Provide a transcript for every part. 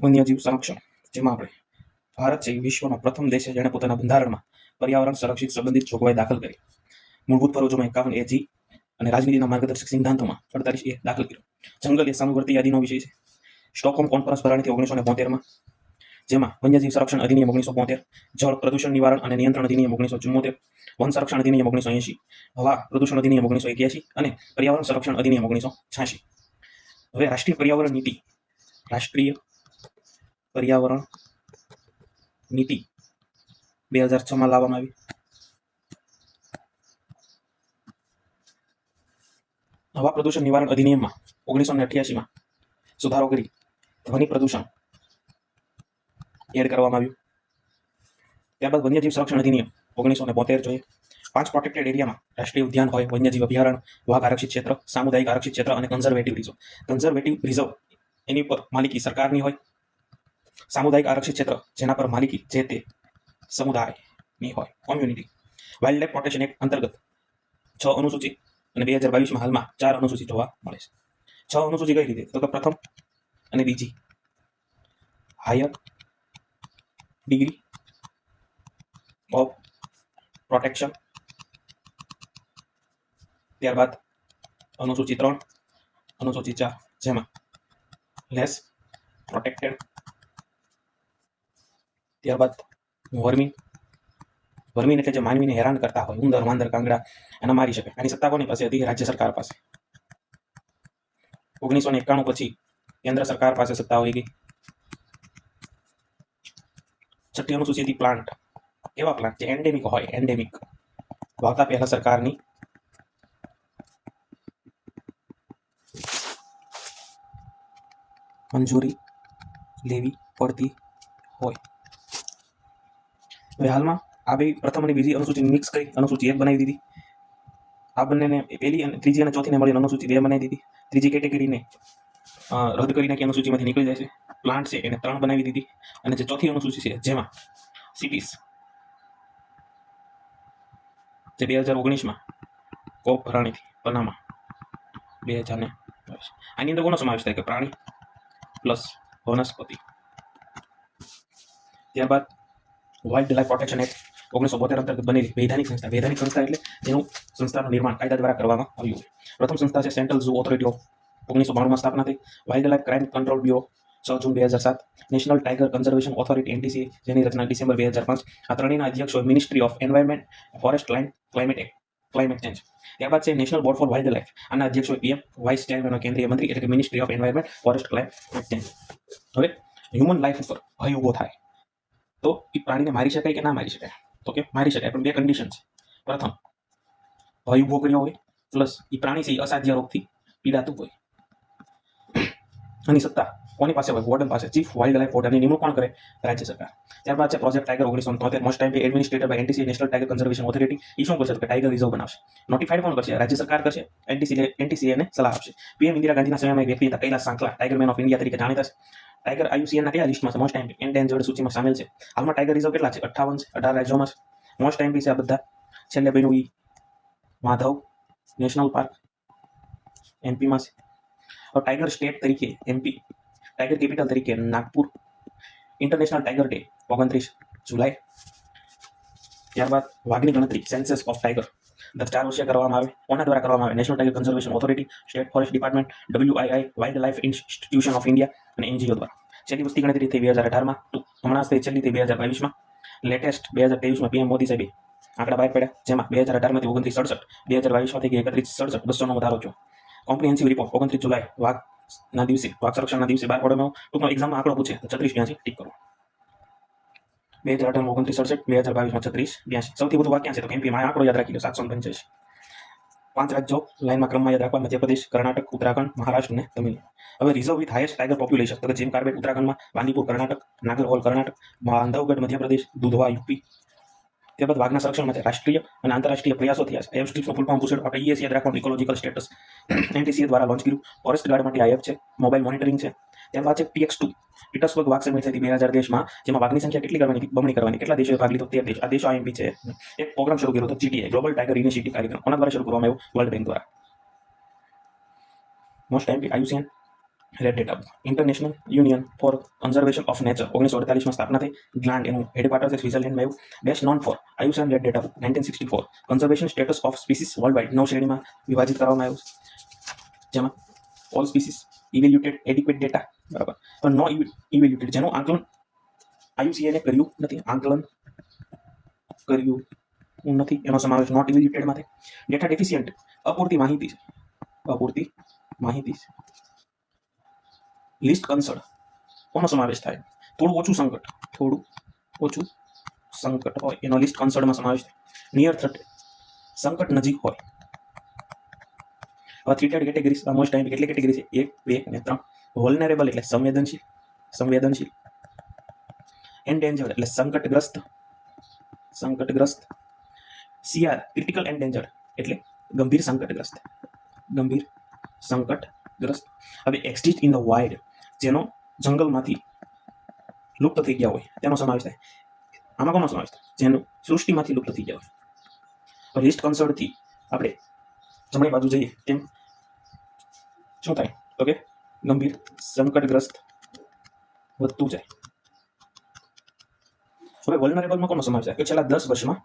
વન્યજીવ સંરક્ષણ, જેમાં આપણે ભારત છે એ વિશ્વનો પ્રથમ દેશ છે જેણે પોતાના બંધારણમાં પર્યાવરણ સંરક્ષિત સંબંધિત જોગવાઈ દાખલ કરી. મૂળભૂત ફરજોમાં એકાવન એજી અને રાજનીતિના માર્ગદર્શક સિદ્ધાંતોમાં અડતાલીસ એ દાખલ કર્યો. જંગલ એ સામુવર્તી યાદીનો વિષય છે. સ્ટોકહોમ કોન્ફરન્સ ભરાણીથી ઓગણીસો ને બોતેરમાં, જેમાં વન્યજીવ સંરક્ષણ અધિનિયમ ઓગણીસો બોતેર, જળ પ્રદૂષણ નિવારણ અને નિયંત્રણ અધિનિયમ ઓગણીસો ચુમ્મોતેર વન સંરક્ષણ અધિનિયમ ઓગણીસો એંશી, હવા પ્રદૂષણ અધિનિયમ ઓગણીસો એક્યાસી અને પર્યાવરણ સંરક્ષણ અધિનિયમ ઓગણીસો છ્યાસી. હવે રાષ્ટ્રીય પર્યાવરણ નીતિ, રાષ્ટ્રીય પર્યાવરણ નીતિ બે હજાર છમાં લાવવામાં આવી. હવા પ્રદૂષણ નિવારણ અધિનિયમમાં ઓગણીસો ને અઠ્યાસીમાં સુધારો કરી ધ્વનિ પ્રદૂષણ એડ કરવામાં આવ્યું. ત્યારબાદ વન્યજીવ સંરક્ષણ અધિનિયમ ઓગણીસો ને બોતેર જોઈએ. પાંચ પ્રોટેક્ટેડ એરિયામાં રાષ્ટ્રીય ઉદ્યાન હોય, વન્યજીવ અભયારણ્ય, વાઘ આરક્ષિત ક્ષેત્ર, સામુદાયિક આરક્ષિત ક્ષેત્ર અને કન્ઝર્વેટિવ રિઝર્વ કન્ઝર્વેટિવ રિઝર્વ એની ઉપર માલિકી સરકારની હોય સામુદાયિક આરક્ષિત ક્ષેત્ર, જેના પર માલિકી જે તે સમુદાયની હોય community wild life protection act અંતર્ગત છ અનુસૂચિ અને બે હજાર બાવીસમાં હાલમાં ચાર અનુસૂચિ જોવા મળે છે. છ અનુસૂચિ કઈ રીતે? તો કે પ્રથમ અને બીજી હાયર ડિગ્રી ઓફ પ્રોટેક્શન ત્યારબાદ અનુસૂચિ ત્રણ, અનુસૂચિ ચાર, જેમાં લેસ પ્રોટેક્ટેડ ત્યારબાદ વર્મી. વર્મીન એટલે જે માનવીને હેરાન કરતા હોય, ઉંદર વાંદર કાંગડા એને મારી શકે. એની સત્તા કોની પાસે હતી રાજ્ય સરકાર પાસે. ઓગણીસો ને એકાણું પછી કેન્દ્ર સરકાર પાસે સત્તા હોય ગઈ. છઠ્ઠી અનુસૂચિત પ્લાન્ટ એવા પ્લાન્ટ જે એન્ડેમિક હોય એન્ડેમિક વાવતા પહેલા સરકારની. મંજૂરી લેવી પડતી હોય. હવે હાલમાં આ બે પ્રથમ અને બીજી અનુસૂચિ મિક્સ કરી અનુસૂચિ એક બનાવી દીધી. આ બંનેને પહેલી અને ત્રીજી અને ચોથીને મળીને અનુસૂચિ બે બનાવી દીધી. ત્રીજી કેટેગરીને રદ કરી નાખી, અનુસૂચિમાંથી નીકળી જાય છે. પ્લાન્ટ છે, એને ત્રણ બનાવી દીધી. અને જે ચોથી અનુસૂચિ છે, જેમાં સિટીઝ જે બે હજાર ઓગણીસમાં કોપ ભરાણીથી પનામા બે હજાર ને આની અંદર કોનો સમાવેશ થાય? કે પ્રાણી પ્લસ વનસ્પતિ. ત્યારબાદ વાઇલ્ડ લાઇફ પ્રોટેક્શન એક્ટ ઓગણીસો બોતેર અંતર્ગત બનેલી વૈધાનિક સંસ્થા. વૈધાનિક સંસ્થા એટલે જેનું સંસ્થાનું નિર્માણ કાયદા દ્વારા કરવામાં આવ્યું પ્રથમ સંસ્થા છે સેન્ટ્રલ ઝૂ ઓથોરિટી ઓફ ઓગણીસો બાણુંમાં સ્થાપના થઈ. Wild life crime control bureau છ જૂન બે હજાર સાત. National tiger conservation authority NTC જેની રચના ડિસેમ્બર બે હજાર પાંચ. આ ત્રણેયના અધ્યક્ષો ministry of environment forest land climate act climate change ત્યારબાદ છે national board for wild life આના અધ્યક્ષો પીએમ વાઇસ ચેરમેન કેન્દ્રીય મંત્રી એટલે કે ministry of environment forest climate change હવે હ્યુમન લાઈફ ઉપર ભય ઊભો થાય. તો એ પ્રાણીને મારી શકાય કે ના મારી શકાય? તો કે મારી શકાય, પણ બે કન્ડિશન છે. પ્રથમ, ભય ઊભો કર્યો હોય પ્લસ એ પ્રાણી છે એ અસાધ્ય રોગથી પીડાતું હોય. આની સત્તા, કોની પાસે હોય? વોર્ડન પાસે. ચીફ વાઇલ્ડ લાઇફ વોર્ડનની નિમણૂક કોણ કરે? રાજ્ય સરકાર. ત્યારબાદ છે પ્રોજેક્ટ ટાઈગર ઓગણીસો તોતેર most time administrator by NTC national tiger conservation authority એ શું કરશે? કે ટાઈગર રિઝર્વ બનાવશે. નોટિફાઈડ કોણ કરશે? રાજ્ય સરકાર કરશે. એનટીસી એનટીસીએને સલાહ આપશે. પીએમ ઇન્દિરા ગાંધીના સમયમાં એક વ્યક્તિ હતા, Kailash Sankhala tiger man of India તરીકે જાણીતા છે. ટાઈગર આયુસીએનના કયા લિસ્ટમાં છે? મોસ્ટ ટાઈમ એન્ડેન્જર્ડ સૂચિમાં સામેલ છે? હાલમાં ટાઈગર રિઝર્વ કેટલા છે? અઠ્ઠાવન છે, અઢાર રાજ્યોમાં છે. મોસ્ટ ટાઈમ છે આ બધા. છેલ્લે બન્યું ઈ માધવ નેશનલ પાર્ક એમપીમાં છે. ટાઈગર સ્ટેટ તરીકે એમપી ટાઈગર કેપિટલ તરીકે નાગપુર ઇન્ટરનેશનલ ટાઈગર ડે ઓગણત્રીસ જુલાઈ. ત્યારબાદ વાઘની ગણતરી સેન્સસ ઓફ ટાઈગર દર ચાર વર્ષે કરવામાં આવે કોના દ્વારા કરવામાં આવે. National tiger conservation authority state forest department WII wild life institution of India અને એનજીઓ દ્વારા. છેલ્લી વસ્તી ગણતરી થઈ બે હજાર અઢારમાં. હમણાં થઈ છેલ્લી થઈ બે હજાર બાવીસમાં. લેટેસ્ટ બે હજાર ત્રેવીસમાં પીએમ મોદી સાહેબે આંકડા બહાર પડ્યા. જેમાં બે હજાર અઢારમાંથી ઓગણત્રીસ સડસઠ, બે હજાર બાવીસમાં થઈ એકત્રીસ સડસઠ, બસોનો વધારો થયો. કોમ્પ્રિહેન્સિવ રિપોર્ટ ઓગણત્રીસ જુલાઈ, વાઘના દિવસે, વાઘ સંરક્ષણના દિવસે બહાર પડવાનો ટૂંકમાં એક્ઝામમાં આંકડો પૂછે તો છત્રીસ બ્યાસી, ટીક કરો. બે હજાર અઢારમાં ઓગણત્રીસ સડસઠ, બે હજાર બાવીસમાં છત્રીસ બ્યાસી. સૌથી વધુ વાઘ ક્યાં છે તો આ આંકડો યાદ રાખી લો, સાતસો પંચ્યાસી. પાંચ રાજ્યો લાઇનમાં ક્રમમાં યાદ રાખવા મધ્યપ્રદેશ કર્ણાટક, ઉત્તરાખંડ, મહારાષ્ટ્ર અને તમિલનાડુ. હવે reserve with highest tiger population તો કે જીમ કાર્બેટ ઉત્તરાખંડમાં, બાંદીપુર, કર્ણાટક, નાગરહોલ, કર્ણાટક, બાંધવગઢ મધ્યપ્રદેશ દુધવા, યુપી ત્યારબાદ વાઘના સંરક્ષણ માટે રાષ્ટ્રીય અને આંતરરાષ્ટ્રીય પ્રયાસો થયા છે. એમ સ્ટ્રીપ્સનો ફૂલ ફોર્મ આપણે યાદ રાખવાનું ઇકોલોજીકલ સ્ટેટસ એનટીસીએ દ્વારા લોન્ચ કર્યું. ફોરેસ્ટ ગાર્ડ માટે આઈએફ છે. મોબાઈલ મોનિટરિંગ છે. ત્યારબાદ છે પીએક્સ ટુ પીટર્સબર્ગ વાઘ સમિટ થઈ બે હજાર દેશમાં, જેમાં વાઘની સંખ્યા કેટલી કરવાની બમણી કરવાની. કેટલા દેશોએ ભાગ લીધો? તેર દેશ. આ દેશો આઈએમપી છે. એક પ્રોગ્રામ શરૂ કર્યો હતો જીટીએ ગ્લોબલ ટાઈગર ઇનિશિયેટિવ કાર્યક્રમ. કોના દ્વારા શરૂ કરવામાં આવ્યો વર્લ્ડ બેંક દ્વારા. Most time IUCN red data international union for conservation of nature ઓગણીસો અડતાલીસમાં સ્થાપના થઈ. ગ્લાન્ડ એનું હેડક્વાર્ટર છે સ્વિટ્ઝરલેન્ડમાં આવ્યું best known for IUCN red data nineteen sixty four conservation status of species world wide નવ શ્રેણીમાં વિભાજિત કરવામાં આવ્યું જેમાં all species evaluated adequate data બરાબર. પણ નો ઇવેલ્યુટેડ જેનું આંકલન આયુસીએને કર્યું નથી. આંકલન કર્યું નથી. એનો સમાવેશ નોટ ઇવેલ્યુટેડમાંથી ડેટા ડેફિશિયન્ટ અપૂરતી માહિતી છે. અપૂરતી માહિતી છે. લિસ્ટ કન્સર્ડ કોનો સમાવેશ થાય? થોડું ઓછું સંકટ. થોડું ઓછું સંકટ હોય એનો લિસ્ટ કન્સર્ટમાં સમાવેશ થાય. નિયર થ્રટ સંકટ નજીક હોય. હવે થ્રીટેડ કેટેગરીઝ મોસ્ટ ટાઈમ કેટલી કેટેગરી છે? એક, બે અને ત્રણ. વોલનેરેબલ એટલે સંવેદનશીલ સંવેદનશીલ. એન્ડેન્જર્ડ એટલે સંકટગ્રસ્ત સંકટગ્રસ્ત. સીઆર ક્રિટિકલ એન્ડેન્જર્ડ એટલે ગંભીર સંકટગ્રસ્ત. ગંભીર સંકટગ્રસ્ત. હવે એક્ઝિસ્ટ ઇન ધ વાઇડ જેનો જંગલમાંથી લુપ્ત થઈ ગયા હોય, તેનો સમાવેશ થાય. આમાં કોનો સમાવેશ થાય? જેનો સૃષ્ટિમાંથી લુપ્ત થઈ ગયા હોય. લિસ્ટ કન્સર્ટથી આપણે જમણી બાજુ જઈએ તેમ શું થાય? તો કે ગંભીર સંકટગ્રસ્ત વધતું જાય. હવે વલનરેબલમાં કોનો સમાવેશ થાય? કે છેલ્લા દસ વર્ષમાં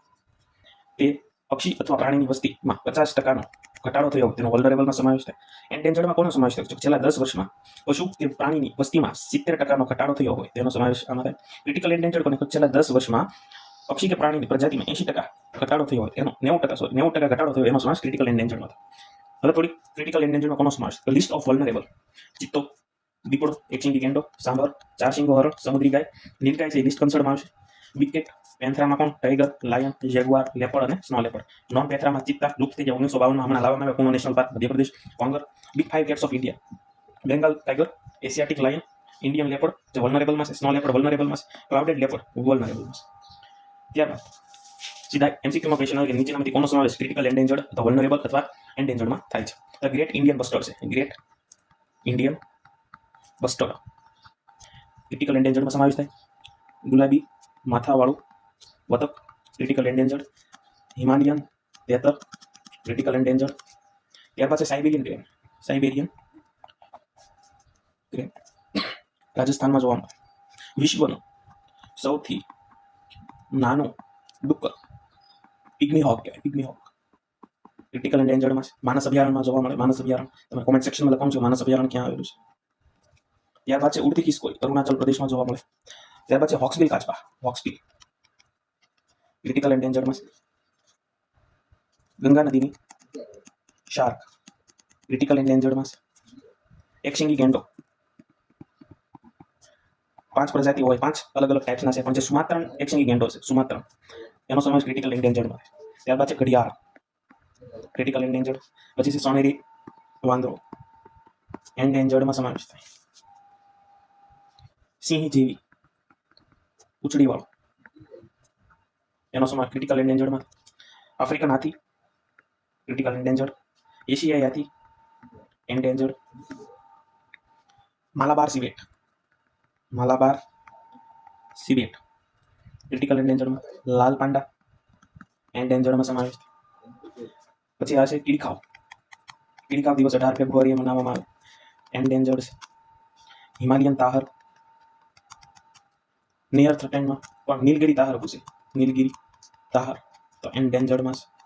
તે પક્ષી અથવા પ્રાણીની વસ્તીમાં પચાસ ટકાનો ઘટાડો થયો, તેનો વલ્નરેબલમાં સમાવેશ થાય. એન્ડેન્જર્ડમાં કોનો સમાવેશ થયો? છેલ્લા દસ વર્ષમાં. પશુ કે પ્રાણીની વસ્તીમાં સિત્તેર ટકાનો ઘટાડો થયો હોય, તેનો સમાવેશ આમાં થાય. ક્રિટિકલ એન્ડેન્જર્ડ કોને છેલ્લા દસ વર્ષમાં પક્ષી કે પ્રાણીની પ્રજાતિમાં એંશી ટકા ઘટાડો થયો હોય, એનો નેવું ટકા સોરી નેવું ટકા ઘટાડો થયો, એનો સમાવેશ ક્રિટિકલ એન્ડેન્જર્ડમાં થાય. હવે થોડી ક્રિટિકલ એન્ડેન્જર્ડમાં કોનો સમાવેશ? લિસ્ટ ઓફ વલ્નરેબલ ચિત્તો, દીપડો, એકચિંગી ગેંડો, સાંભર ચાર સિંગો હરણ, સમુદ્રી ગાય, નીલગાય છે લિસ્ટ કન્સર્ટમાં આવશે. વિકેટ પેન્થરામાં કોણ? ટાઈગર, લાયન, જેગવાર લેપડ અને સ્નો લેપડ નોન પેન્થરામાં ચિત્તા લુપ્ત થઈ જાય ઓગણીસો બાવનમાં હમણાં લાવવામાં આવ્યા પૂનો national park, Madhya Pradesh, કોંગર. Big five cats of India Bengal tiger Asiatic lion Indian leopard જે વલનરેબલમાં છે સ્નો લેપડ વલનરેબલમાં છે ક્લાઉડેડ લેપડ વલનરેબલમાં છે. ત્યારબાદ, સીધા એમસીક્યુમાં ક્વેશ્ચન આવે કે નીચેનામાંથી કોનો સમાવેશ ક્રિટિકલ એન્ડેન્જર્ડ અથવા વલનરેબલ અથવા એન્ડેન્જર્ડમાં થાય છે. ધ ગ્રેટ ઇન્ડિયન બસ્ટર્ડ છે. ગ્રેટ ઇન્ડિયન બસ્ટર્ડ ક્રિટિકલ એન્ડેન્જર્ડમાં સમાવેશ થાય. ગુલાબી માથાવાળું બતક ક્રિટિકલ એન્ડેન્જર્ડ હિમાલયન તેતર ક્રિટિકલ એન્ડેન્જર્ડ ત્યાર છે સાઇબેરિયન ક્રેન સાઇબેરિયન ક્રેન રાજસ્થાનમાં જોવા મળે. વિશ્વનું સૌથી નાનું ડુક્કર પિગ્મી હોક કહેવાય પિગ્મી હોક ક્રિટિકલ એન્ડેન્જર્ડમાં છે. માનસ અભયારણ્યમાં જોવા મળે. માનસ અભયારણ્ય તમે કોમેન્ટ સેક્શનમાં લખવાનું છે માનસ અભયારણ્ય ક્યાં આવેલું છે. ત્યારબાદ છે ઉડતી કિસ્કોઈ અરુણાચલ પ્રદેશમાં જોવા મળે. ત્યારબાદ છે હોક્સબિલ કાચબા હોક્સબિલ ક્રિટિકલ એન્ડેન્જર્ડમાં છે ગંગા નદીની શાર્ક ક્રિટિકલ એન્ડેન્જર્ડમાં છે એકશિંગી ગેંડો પાંચ પ્રજાતિ હોય, પાંચ અલગ અલગ ટાઈપ્સના છે, પણ જે સુમાત્રન એકશિંગી ગેંડો છે સુમાત્રન એનો સમાવેશ ક્રિટિકલ એન્ડેન્જર્ડમાં છે ત્યારબાદ છે ઘડિયાળ. ક્રિટિકલ એન્ડેન્જર્ડ પછી છે સોનેરી વાંદરો. એન્ડેન્જર્ડમાં સમાવેશ થાય. સિંહ જેવી ઉચડીવાળો એનો સમાવેશ ક્રિટિકલ એન્ડેન્જર્ડમાં આફ્રિકન હાથી ક્રિટિકલ એન્ડેન્જર્ડ એશિયાઈ હાથી endangered Malabar civet Malabar civet critical એન્ડેન્જર્ડમાં લાલ પાંડા એન્ડેન્જર્ડમાં સમાવેશ પછી આ છે કિડખાવ કિડખાવ દિવસ અઢાર ફેબ્રુઆરીએ મનાવવામાં આવે. Endangered Himalayan tahr. નિયર થ્રેટેનમાં પણ નીલગિરી તાહર પૂછે. નીલગિરી તાહર તો એન્ડેન્જર્ડમાં છે